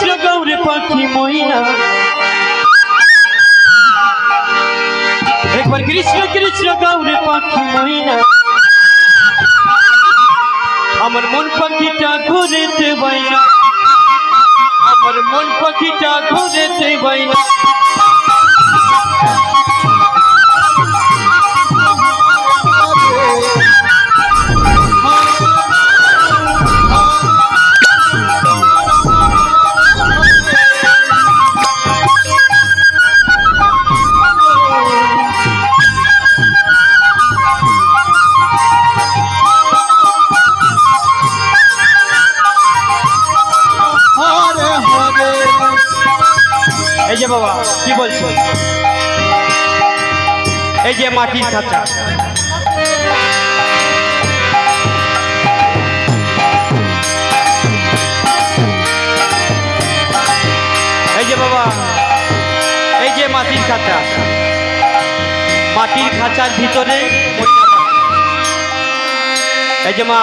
গেছিল গৌরে পাখি মইনা একবার কৃষ্ণ কৃষ্ণ গৌরে পাখি মইনা আমার মন পাখিটা ঘুরে দেবাইনা বাবা, কি বলছো? এই যে মাটির খাঁচা। এই যে বাবা, এই যে মাটির খাঁচা। মাটির খাঁচার ভিতরে এই যে মা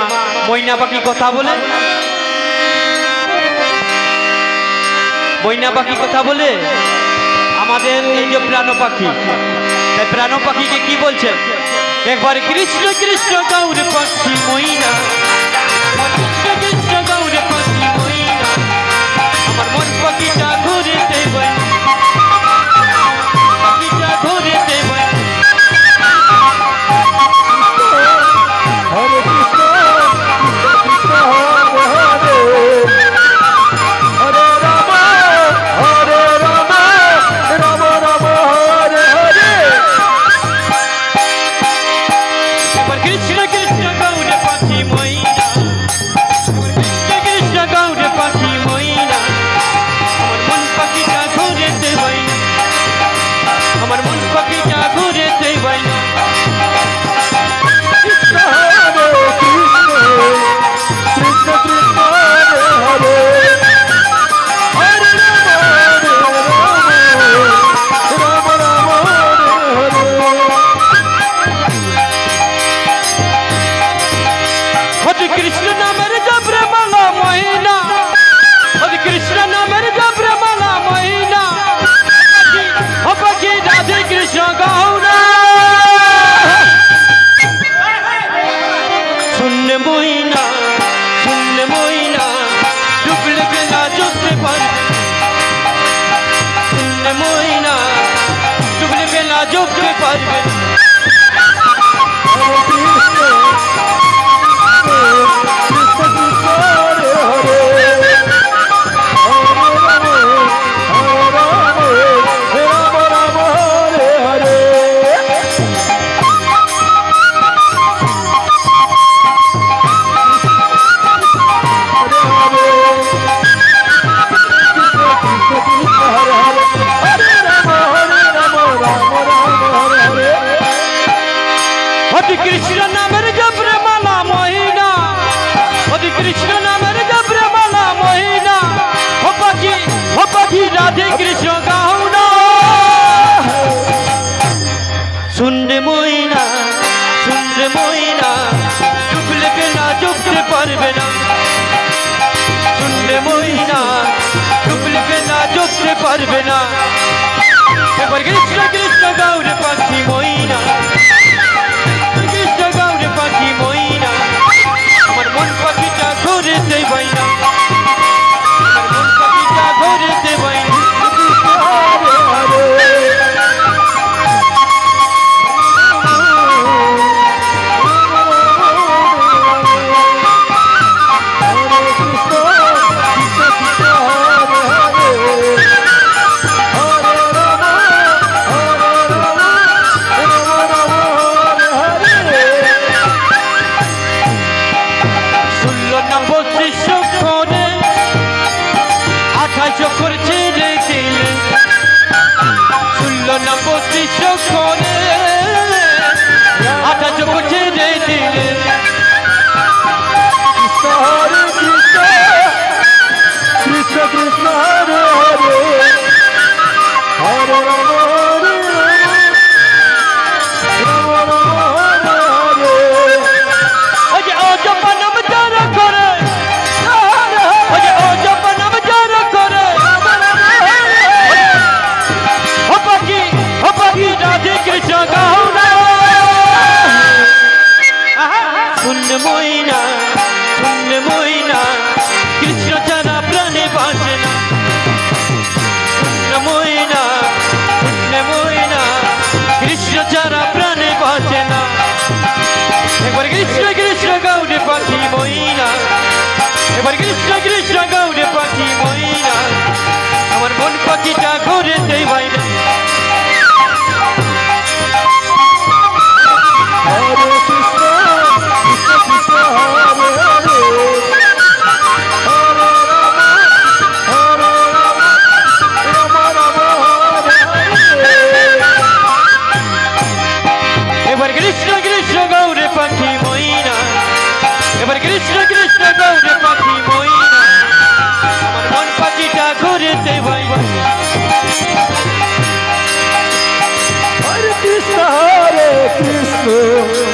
ময়না পাখি কথা বলে? ময়না পাখি কথা বলে? আমাদের এই যে প্রাণ পাখি প্রাণ পাখিকে কি বলছেন একবার কৃষ্ণ কৃষ্ণ গৌর পশ্চিম 给起来，给起来！চুপকে পারবে। ওদি কৃষ্ণ নামের জপরে মালা মহিনা ওদি কৃষ্ণ নামের জপরে মালা মহিনা ও পাখি ও পাখি রাধে কৃষ্ণ গাউনা শুনরে মহিনা শুনরে মহিনা চুপলেবে না চুপতে পারবে না শুনরে মহিনা চুপলেবে না চুপতে পারবে না কৃষ্ণ কৃষ্ণ চোখ করেছে Let's make it কৃষ্ণ